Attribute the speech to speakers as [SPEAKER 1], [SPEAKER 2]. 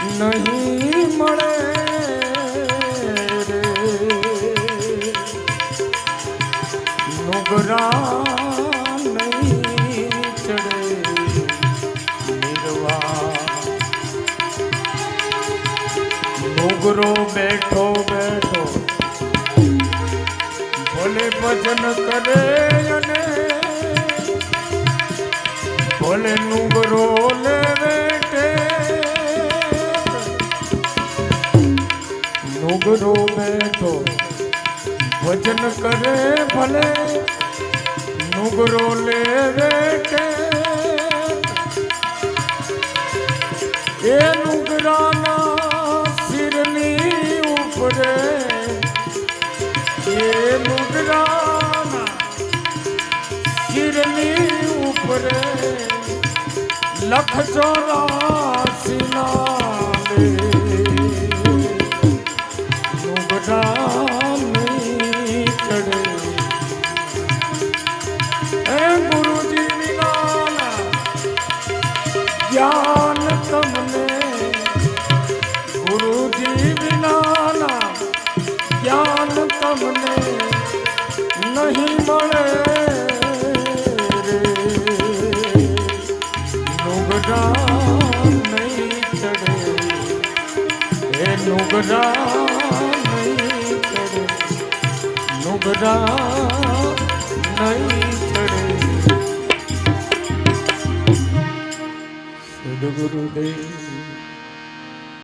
[SPEAKER 1] નહીં મળે નુગરા નહીં ચડે નિર્વા નુગરો બેઠો બેઠો, ભલે ભજન કરે અને ભલે નુગરો નુગરો બેઠો ભજન કરે ભલે નુગરો લે બેઠે એ નુગરાના શિરની ઉપરે એ નુગરાના શિરની ઉપરે લખ ચોરાસી જ્ઞાન તમને ગુરુજી વિનાના જ્ઞાન તમને નહીં મળે રે નુગરા નહીં ચડે એ નુગડા નહીં ચડે નુગડા નહીં ચડે do do do do